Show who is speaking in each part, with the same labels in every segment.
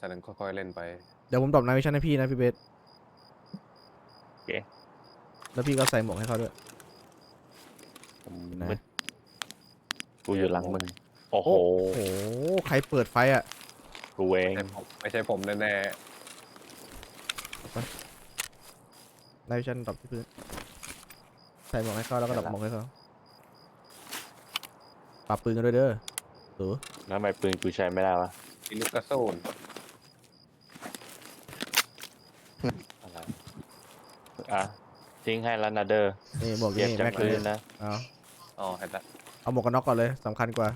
Speaker 1: ฉะนั้นค่อยๆเล่นไป
Speaker 2: เดี๋ยวผมตอบนายวิชั่นให้พี่นะพี่เบส
Speaker 3: โอเค
Speaker 2: แล้วพี่ก็ใส่หมวกให้เขาด้วย
Speaker 3: ผม
Speaker 2: นะ
Speaker 3: มืดกูอยู่หลังมึงโอ้โห
Speaker 2: โอ้โหใครเปิดไฟอะ
Speaker 3: กูเอง
Speaker 1: ไม่ใช่ผมไม่ใช่ผมแน่
Speaker 2: นายวิชั่นตอบที่พื้นใส่หมวกให้เขาแล้วก็ดรอปหมวกให้เขาปรับปืนกันด้วยเด้อ
Speaker 3: แล้วทำไมปืนกูใช้ไม่ได้วะ
Speaker 1: ๆมีลูกกระสุน
Speaker 3: อะไร อะทิ้งให้แล้วนะเดอร์
Speaker 2: นี่หมวก
Speaker 3: เก็บ
Speaker 2: นี่
Speaker 3: จาก
Speaker 2: แม็ก
Speaker 3: พื้
Speaker 2: เล
Speaker 3: น
Speaker 2: ย
Speaker 3: นะ
Speaker 2: เอา
Speaker 1: อ๋อเห็นละ
Speaker 2: เอาหมวกกันน็อกก่อนเลยสำคัญกว่า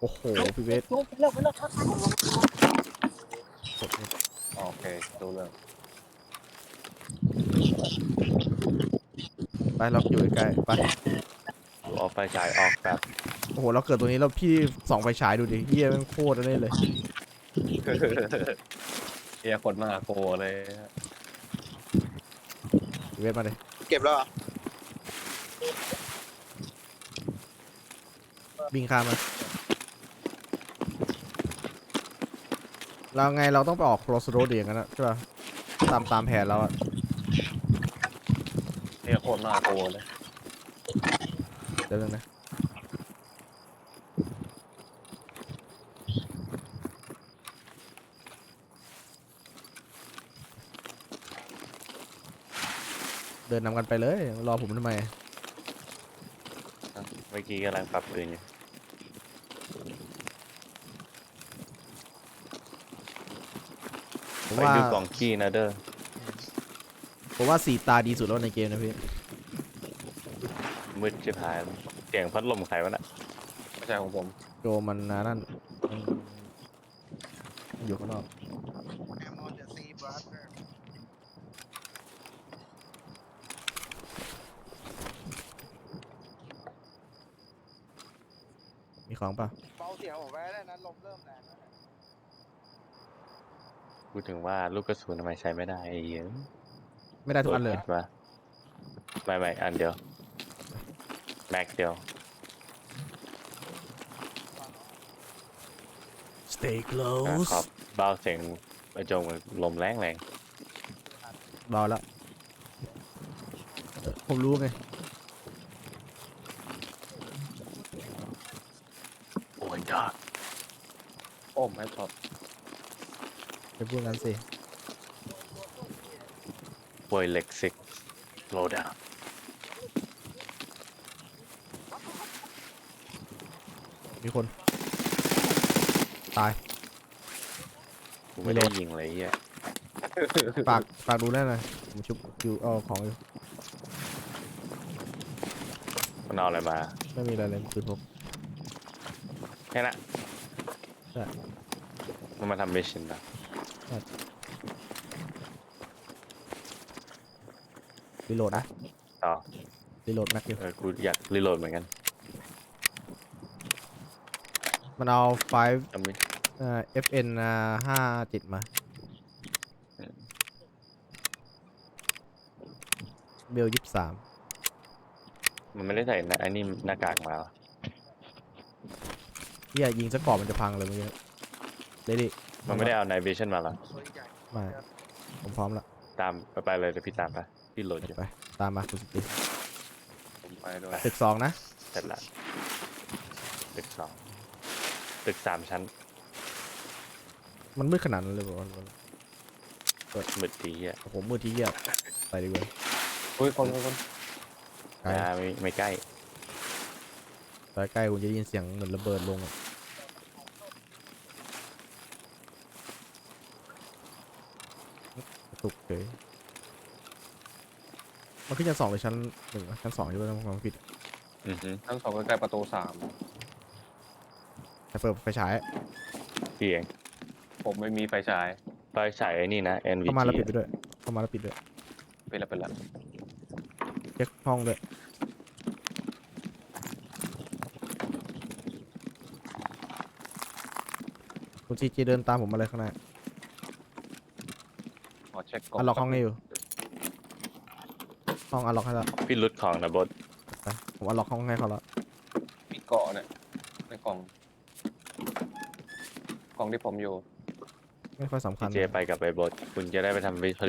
Speaker 2: โอ้โหพี่เบส
Speaker 1: อ๋อโอเคดูเรื่อง
Speaker 2: ไปเราอยู่ใกล้ๆไป
Speaker 3: กูเอาไฟฉายออกแบบ
Speaker 2: โอ้โหเราเกิดตัวนี้แล้วพี่ส่องไฟฉายดูดิเฮียแมันโคตรอันนี่เลย
Speaker 1: เฮียคนมาโกเลย
Speaker 2: พี่ เบสมาเลย
Speaker 4: เก็บแล้วเหรอ
Speaker 2: บิงข้ามมาเราไงเราต้องไปออก cross road อย่างนั้นนะใช่ป่ะตามตามแผนเราอะ
Speaker 1: เฮียโคตรมาโกเลย
Speaker 2: เดี๋ยวนึงนะ เดินนำกันไปเลย รอผมทำไม
Speaker 3: เมื่อกี้กำลังปรับปืนอยู่
Speaker 2: ผม
Speaker 3: ไป
Speaker 2: ว่า
Speaker 3: ดูกล่องขี้นะเดอร์
Speaker 2: ผมว่าสีตาดีสุดแล้วในเกมนะพี่
Speaker 3: มืดชิบหายเสียงพัดลมใครวะน่ะ
Speaker 1: ไม่ใช่ของผม
Speaker 2: โจมันนะนั่นมันอยู่ข้างนอก
Speaker 4: I'm on the sea brother
Speaker 2: มีของเปล่ะ
Speaker 4: เบาเสียงผมไว้ได้นะลมเริ่มแรงแล้วเนี่ย
Speaker 3: พูด ถึงว่าลูกกระสุนทำไมใช้ไม่ได้ไอ้เหี้ย
Speaker 2: ไม่ได้ทุกอันเลย
Speaker 3: วะไม่ไม่อันเดียว แม็กเดียว
Speaker 2: stay
Speaker 3: อะ
Speaker 2: close
Speaker 3: ขอบเบาเสียงประจงลมแรงแรง
Speaker 2: เบาแล้วเออผมรู้ไง
Speaker 3: โอ้ยจ้า
Speaker 1: โอ้ไม่ช็อต
Speaker 2: ไปพูดกันสิ
Speaker 3: ป่วยเล็กซิกโลดา
Speaker 2: มีคน ตาย
Speaker 3: กูไม่ได้ยิงเลยไอ้เฮีย
Speaker 2: ฝากฝากดูแน่หน่อยผมชุบอยู่เอาของอยู่
Speaker 3: มันเอาอะไรมา
Speaker 2: ไม่มีอะไรเลยปืนพก
Speaker 3: แค่นั้น
Speaker 2: ใช่
Speaker 3: มันมาทำมิชชั่นนะ
Speaker 2: รีโหลดนะ
Speaker 3: ต่อ
Speaker 2: รีโหลดแม็กอยู่
Speaker 3: เออกูอยากรีโหลดเหมือนกัน
Speaker 2: มันเอาไฟ
Speaker 3: ทำมิช
Speaker 2: เอ่อ FN ห้าเจ็ดมาเบลยี่สิบสาม
Speaker 3: มันไม่ได้ใส่หน้าไอ้นี่หน้ากากมาเหรอ
Speaker 2: เฮียยิงสกกรอบมันจะพังเลยเมื่อกี้เดดิ
Speaker 3: มันไม่ได้เอาไนวิชั่นมาเหรอ
Speaker 4: ตัวใหญ่
Speaker 2: ไม่ผมพร้อมละ
Speaker 3: ตามไปไปเลย เดี๋ยวพี่ตามไปพี่โหลดอยู่
Speaker 2: ไปตามมาคุณสติ
Speaker 1: ผมไปด้วย
Speaker 2: ตึกสองนะ
Speaker 3: เสร็จละตึกสองตึกสามชั้น
Speaker 2: มันมืดขนาดนั้นเลยบอกว่า
Speaker 3: มืดทีอะ
Speaker 2: โอ้โหมืดที่เหี้ยไปดีกว่า
Speaker 1: อุ้ยคนคนคน
Speaker 2: ไกล
Speaker 3: อ่าไม่ไม่ใกล้
Speaker 2: ไปใกล้คุณจะได้ยินเสียงเหมือนระเบิดลงอะกระ ตุกเลยมันขึ้นชั้นสองหรือชั้นหนึ่งวะชั้นสองใช่ไหมถ้าผมจำไม่ผิด
Speaker 3: อือฮึ
Speaker 1: ทั้งสองใกล้ๆประตูสาม
Speaker 2: แต่เปิดไฟฉาย
Speaker 3: พี่เอง
Speaker 1: ผมไม่มีไฟฉาย
Speaker 3: ไฟฉายไอ้นี่นะ NVG
Speaker 2: เข้ามาแล้วปิดไปด้วยเข้ามาแล้วปิดด้วย
Speaker 1: เป็นละเป็นละ
Speaker 2: เช็คห้องด้วยคุณจีจีเดินตามผมมาเลยข้างหน้า
Speaker 1: ขอ เช็คก่อน
Speaker 2: อันล็อกห้องให้อยู่ ห้องอันล็อกให้แล้ว
Speaker 3: พี่รุดของนะบด
Speaker 2: ไปผมอันล็อกห้องให้เขาแล้ว
Speaker 1: มีเกาะเนี่ยในกล่อง กล่องที่ผมอยู่
Speaker 2: ไม่ค่อยสำคัญ
Speaker 3: เจไปกับไปบดคุณจะได้ไปทำวิชา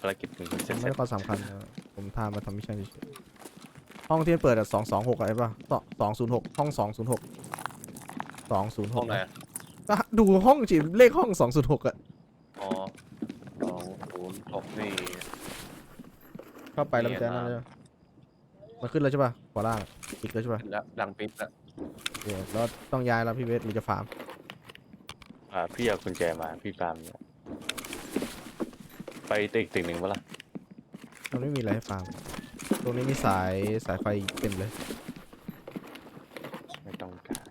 Speaker 3: ภารกิจหนึ่งคุณเสร็จ
Speaker 2: ไม่ได้ความสำคัญนะผมทำมาทำมิชชั่นเฉยๆห้องที่มันเปิดอะสองสองหกอะไรป่ะสองศูนย์หกห้องสองศูนย์หกสองศูนย์ห
Speaker 1: ห้อกงไหนอะ
Speaker 2: ก็ดูห้องจีเลขห้องสองศูนย์หกอะ
Speaker 1: อ๋อสองศูนย์หกนี่
Speaker 2: เข้าไปแล้วมันจะนั่นเลยมันขึ้นแล้วใช่ป่ะขวาล่างอีกแล้วใช่ป่ะ
Speaker 1: แล้วดังปิ๊บแล้ว
Speaker 2: โอเคแล้วต้องย้ายแล้วพี่เวสหรือจะฟาร์ม
Speaker 3: อ่าพี่เอากุญแจมาพี่ตามเนี่ยไปตึกตึกหนึ่งปะล่ะ
Speaker 2: มันไม่มีอะไรให้ฟาร์มตรงนี้มีสายสายไฟเต็มเลย
Speaker 3: ไม่ต้องการ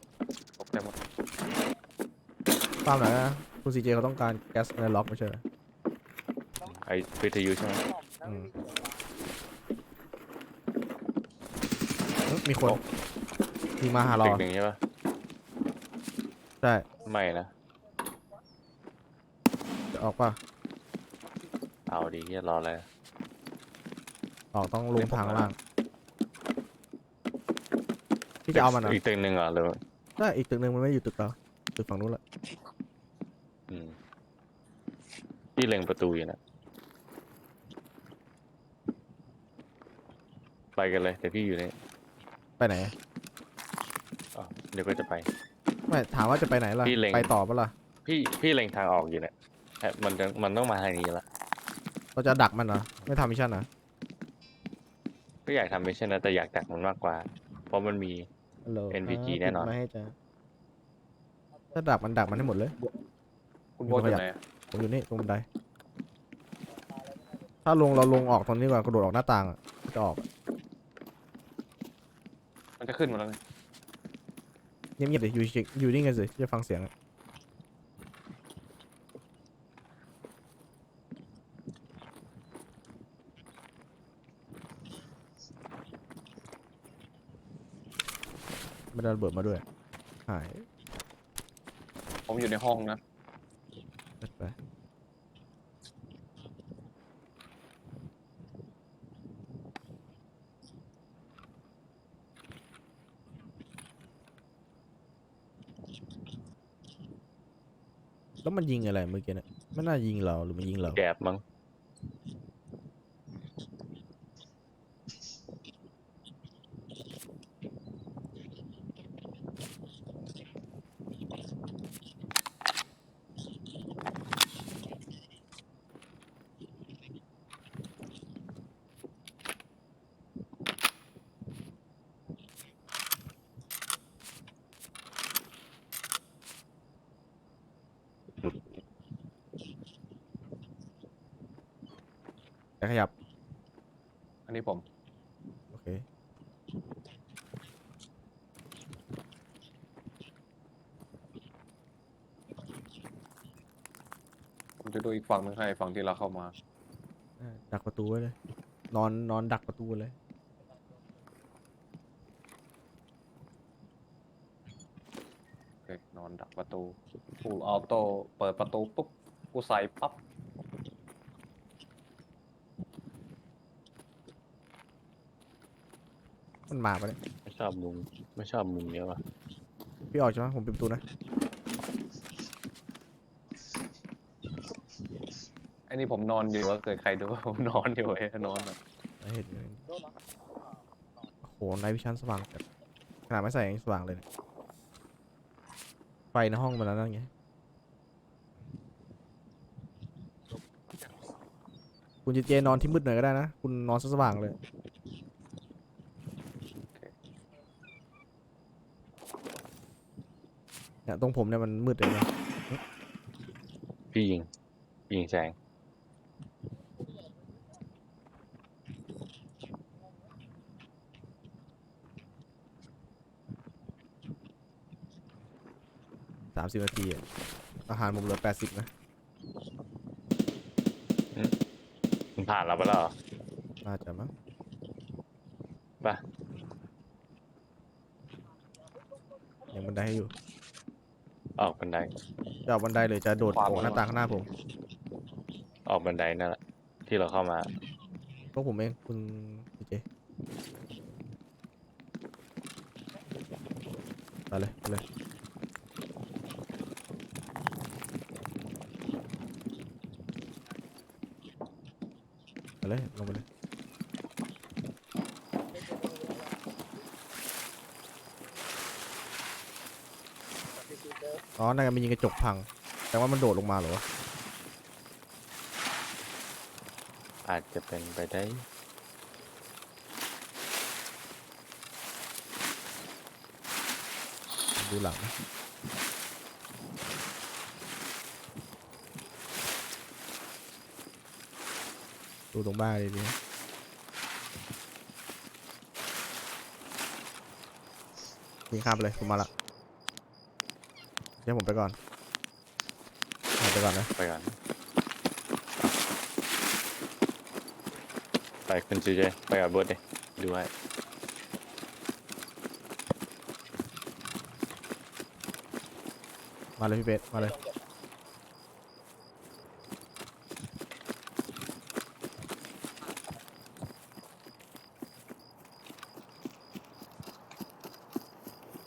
Speaker 1: ตกใจหมด
Speaker 2: ฟาร์มไหนนะคุณซีเจเขาต้องการแก๊สในล็อกไม่ใช่เหรอ
Speaker 3: ไอวิทยุใช่ไหม
Speaker 2: อืม เอ้ย มีคนมีมาหาเรา
Speaker 3: ตึก
Speaker 2: อะ
Speaker 3: หนึ่งใช่ปะ
Speaker 2: ใช่
Speaker 3: ไม่นะ
Speaker 2: จะออกป่ะ
Speaker 3: เอาดีเฮียรออะไร
Speaker 2: ออกต้องลงทางล่างพี่จะเอามันเหรอ
Speaker 3: อีกตึกหนึ่งเหรอหรือ
Speaker 2: ใช่อีกตึกหนึ่งมันไม่อยู่ตึกเราตึกฝั่งนู้นละ
Speaker 3: อืมพี่เล็งประตูอยู่นะไปกันเลยแต่พี่อยู่นี่
Speaker 2: ไปไหน
Speaker 3: อ๋อเดี๋ยวก็จะไป
Speaker 2: ไม่ถามว่าจะไปไหนล่ะ
Speaker 3: พี่เล็ง
Speaker 2: ไปต่อปะล่ะ
Speaker 3: พี่พี่เล็งทางออกอยู่เนี่ยแอบมันจะมันต้องมาทางนี้ละ
Speaker 2: เราจะดักมันเหรอ ไม่ทำมิชชั่นเหรอ
Speaker 3: ก็อยากทำไม่ใช่นะแต่อยากดักมันมากกว่า เพราะมันมี
Speaker 2: ฮัลโหล
Speaker 3: NPG
Speaker 2: ครับ
Speaker 3: แน่นอน
Speaker 2: ปิดไม่ให้จ้ะถ้าดักมันดักมันให้หมดเลย
Speaker 1: คุณโบทอยู่ไหนอะ
Speaker 2: ผมอยู่นี่ตรงบันได ถ้าลงเราลงออกตรงนี้ดีกว่ากระโดดออกหน้าต่างอะจะออก
Speaker 1: มัน จะขึ้นมาแล้วไง
Speaker 2: เงียบๆดิอยู่เฉยๆอยู่นี่ไงสิจะฟังเสียงอะไม่ได้ระเบิดมาด้วยหาย
Speaker 1: ผมอยู่ในห้องนะ
Speaker 2: ไป แล้ว มันยิงอะไรเมื่อกี้เนี่ยไม่น่ายิงเราหรือมันยิงเรา
Speaker 3: แกบมั้ง
Speaker 2: แต่ขยับ
Speaker 1: อันนี้ผม
Speaker 2: โอเค
Speaker 1: ผมจะดูอีกฝั่งหนึงให้ฝั่งที่เราเข้ามา
Speaker 2: อ่าดักประตูไว้เลย นอนนอนดักประตูเลย
Speaker 1: โอเคนอนดักประตูฟูลออโต้เปิดประตูปุ๊บ กูใส่ปั๊บ
Speaker 2: มันมาปะเนี่ย
Speaker 3: ไม่ชอบมุมไม่ชอบมุมเนี้ยว่ะ
Speaker 2: พี่ออกใช่ไหมผมปิดประตูนะ
Speaker 1: ไอ้นี่ผมนอนอยู่ว่าเกิดใครดูผมนอนอยู่ไอ้นอนอะ
Speaker 2: ไม่เห็นเลยโอ้โหไนวิชั่นสว่างจัดขนาดไม่ใส่ยังสว่างเลยเนี่ยไฟในห้องมันแล้วนั่นไงคุณเจเจนอนที่มืดหน่อยก็ได้นะ คุณนอนซะสว่างเลย เนี่ยตรงผมเนี่ยมันมืดเลยนะ
Speaker 3: พี่ยิงยิงแสง
Speaker 2: สามสิบนาทีอะอาหารผมเหลือแปดสิบนะ
Speaker 3: มันผ่านเราไปแล้วเหรอ
Speaker 2: น่าจะมั้ง
Speaker 3: ไป
Speaker 2: ยังบันไดให้อยู่
Speaker 3: ออกบันได
Speaker 2: จะออกบันไดหรือจะโดดขวา ออกหน้าต่างข้างหน้าผม
Speaker 3: ออกบันไดนั่นแหละที่เราเข้ามา
Speaker 2: พวกผมเองคุณพีเจไปเลยไปเลยไปเลยลงไปเลย อ๋อ นั่นก็มียิงกระจกพัง แต่ว่ามันโดดลงมาเหรอวะ
Speaker 3: อาจจะเป็นไปได้
Speaker 2: ดูหลังนะดูตรงบ้านดีๆนะยิงข้ามไปเลยผมมาละเดี๋ยวผมไปก่อนเอาไปก่อนนะ
Speaker 3: ไปก่อนไปคุณซีเจไปกับเบิร์ดดิดูให้
Speaker 2: มาเลยพี่เบสมาเลย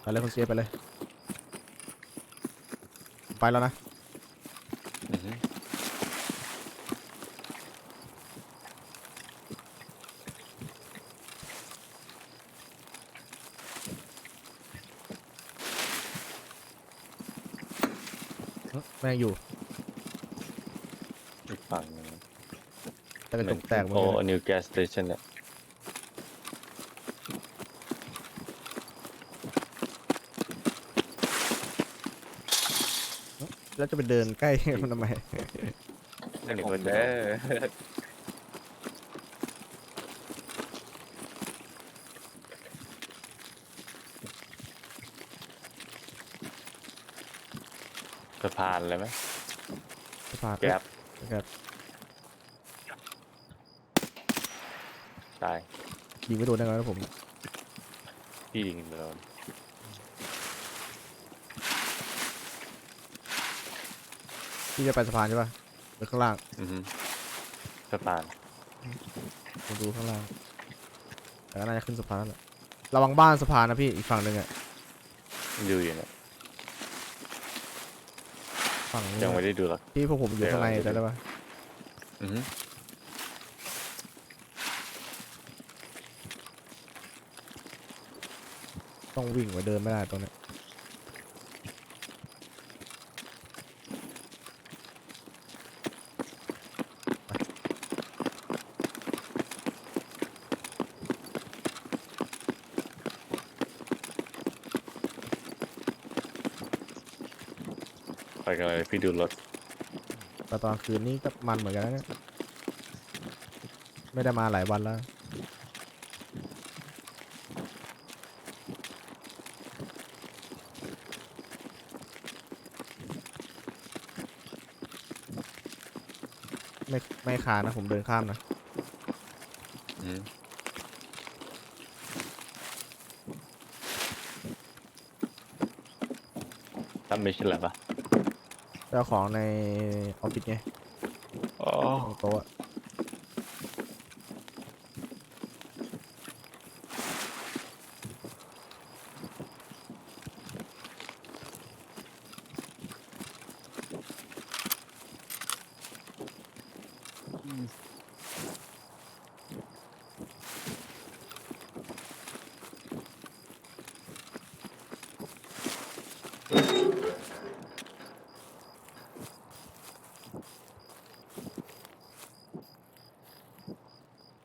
Speaker 2: ไปเลยคุณเจไปเลย ไปแล้วนะ
Speaker 3: อือฮึ
Speaker 2: เอ้าแม่งอยู่
Speaker 3: อีกฝั่งหนึง
Speaker 2: แต่กระจกแตกหมด
Speaker 3: โอ้
Speaker 2: เลย
Speaker 3: นิวแก๊สสเตชันเนี่ย
Speaker 2: แล้วจะไปเดินใกล้มันทำไม
Speaker 3: นั่นนี่
Speaker 1: ผม
Speaker 3: ก็จะ
Speaker 1: เด้อ
Speaker 3: สะพานเลยไหม
Speaker 2: สะพาน
Speaker 3: แก๊ป
Speaker 2: แก๊ป
Speaker 3: ตาย
Speaker 2: ยิงไม่โดนได้ไงวะผม
Speaker 3: พี่ยิงไปโดน
Speaker 2: พี่จะไปสะพานใช่ป่ะหรือข้างล่าง
Speaker 3: อือฮึสะพาน
Speaker 2: ผมดูข้างล่างแต่ก็น่าจะขึ้นสะพานแล้วแหละระวังบ้านสะพานนะพี่อีกฝั่งหนึ่งอะ
Speaker 3: ดูอยู่เนี่ย
Speaker 2: ฝั่งนี้
Speaker 3: ยังไม่ได้ดูหรอก
Speaker 2: ที่พวกผมอยู่ข้างใน
Speaker 3: เดี๋ยว
Speaker 2: แต่ได้ป่ะ
Speaker 3: อือฮึ
Speaker 2: ต้องวิ่งไว้เดินไม่ได้ตรงเนี้ย
Speaker 3: กันเลยพี่ดูรถ
Speaker 2: แต่ตอนคืนนี้ก็มันเหมือนกันนะเนี่ยไม่ได้มาหลายวันแล้ว ไม่ไม่ขาดนะ ผมเดินข้ามนะ
Speaker 3: อือฮึทำไม่ใช่เหรอปะ
Speaker 2: เจ้าของในออฟฟิศไง
Speaker 3: อ๋อ
Speaker 2: ตรงโต๊ะ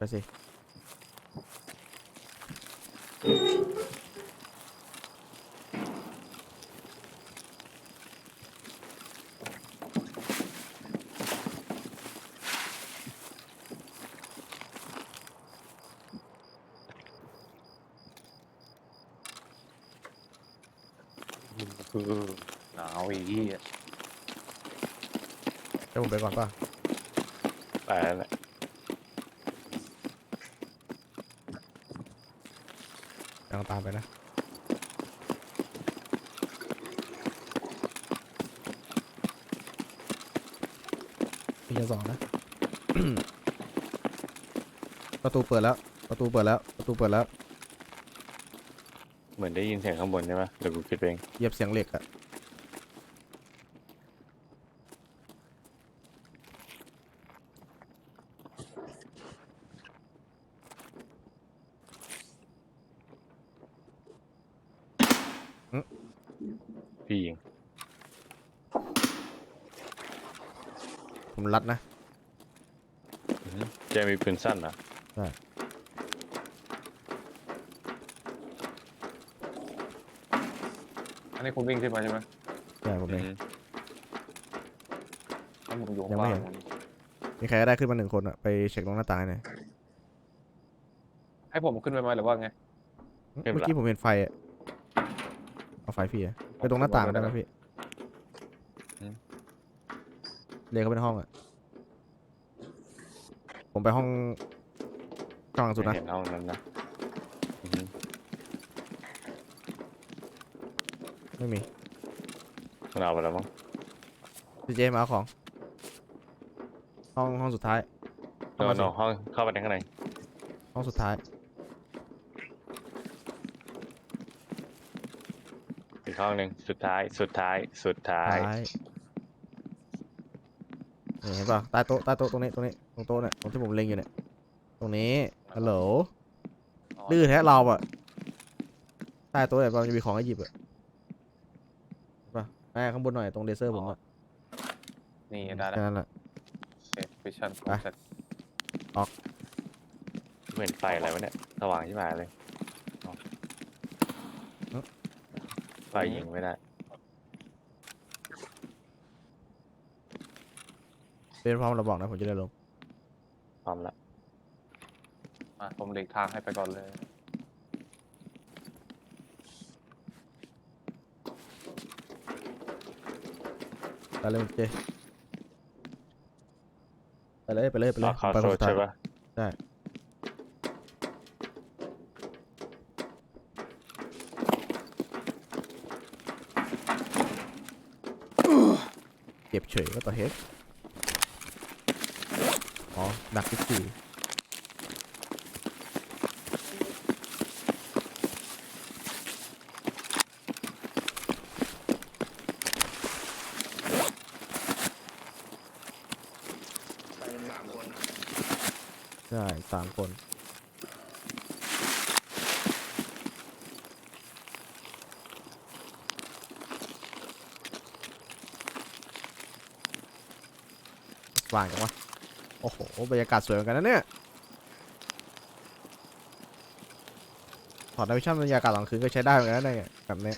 Speaker 2: อะไปสิ
Speaker 1: คือหนาวอีกที่
Speaker 2: เดี๋ยวผมไปก่อนป่ะ
Speaker 3: ไปแล้วแหละ
Speaker 2: กำลังตามไปนะมีชั้นสองนะ ประตูเปิดแล้ว ประตูเปิดแล้ว ประตูเปิดแล้ว
Speaker 3: เหมือนได้ยินเสียงข้างบนใช่ไหมเดี๋ยวกูคิดเอง
Speaker 2: เหยียบเสียงเหล็กอะ
Speaker 3: พี่ยิง
Speaker 2: ผมรัดนะ
Speaker 3: อือหือเจมีปืนสั้นเหรอ
Speaker 1: อันนี้คุณวิ่งขึ้นมาใช่ไหม
Speaker 2: ใช่ผมเอง
Speaker 3: อือหือ
Speaker 1: ถ้าผมอยู่
Speaker 2: ยั
Speaker 1: ข้างง
Speaker 2: ไม่
Speaker 1: ล่าง
Speaker 2: เห็น มีใครก็ได้ขึ้นมาหนึ่งคนอะไปเช็คตรงหน้าต่างหน่อย
Speaker 1: ให้ผมขึ้นไปไหมหรือว่าไง
Speaker 2: เมื่อกี้ผมเห็นไฟอะเอาไฟพี่อะไป ตรงหน้าต่างได้ไหมพี่เรียกเขาไปในห้องอะผมไปห้องกลางสุด
Speaker 3: ไม่
Speaker 2: นะ
Speaker 3: เห็นห้องนั้นนะอือหือ
Speaker 2: ไม่มี
Speaker 3: มันเอาไปแล้วมั้ง
Speaker 2: พี่เจมาเอาของ ห้องห้องสุดท้าย
Speaker 3: โนโนห้องเข้าไปในข้างใน
Speaker 2: ห้องสุดท้าย
Speaker 3: กห้องหนึ่งสุดท้ายสุดท้ายสุดท้าย
Speaker 2: ท้าย นี่เห็นป่ะใต้โต๊ะใต้โต๊ะตรงนี้ตรงนี้ตรงโต๊ะเนี่ยตรงที่ผมเล็งอยู่เนี่ย ตรงนี้ฮัลโหลดื้อแท้เราอะใต้โต๊ะเนี่ยมันจะมีของให้หยิบอะเห็นป่ะแม่ข้างบนหน่อยตรงเลเซอร์ผมอะ
Speaker 1: นี่ได้แล้ว
Speaker 2: แค่นั้นแหละ
Speaker 1: เซฟวิชั่น
Speaker 2: ไป
Speaker 1: เสร็จ
Speaker 3: ไม่เห็นไฟอะไรวะเนี่ยสว่างที่หมายเลยอ๋อ ไฟยิงไม่ได้
Speaker 2: เป็นพร้อมเราบอกนะผมจะได้ลง
Speaker 3: พร้อมละ
Speaker 1: อะผมหลีกทางให้ไปก่อนเลย
Speaker 2: ไปเลยเจไปเลยไปเลยไปเล
Speaker 3: รอยเข้า
Speaker 2: ไป
Speaker 3: โซ
Speaker 2: คนสุดท้าย
Speaker 3: ใช่ปะ
Speaker 2: ใช่ เฉยว่าต่อเฮดอ๋อดักที่สี่ใช่สามคน ส ว่างจังวะ โอ้โห บรรยากาศสวยเหมือนกันนะเนี่ย ถอดนาวิชั่นบรรยากาศหลังคืนก็ใช้ได้เหมือนกันนะเนี่ยแบบเนี้ย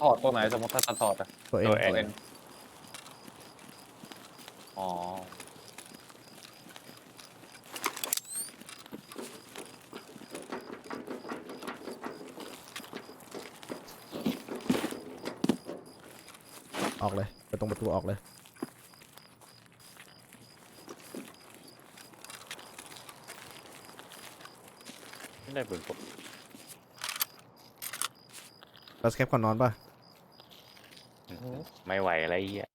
Speaker 1: ถอดตัวไหนสมมติถ้าจะถอดอะ
Speaker 2: ตัวเอง
Speaker 3: ตัวเอ
Speaker 1: ตัวเองอ๋อ
Speaker 2: ออกเลย ไปตรงประตูออกเลย
Speaker 3: ไม่ได้ปืนพก
Speaker 2: แล้วสแคปก่อนนอนป่ะ
Speaker 3: อืมไม่ไหวอะไรเหี้ย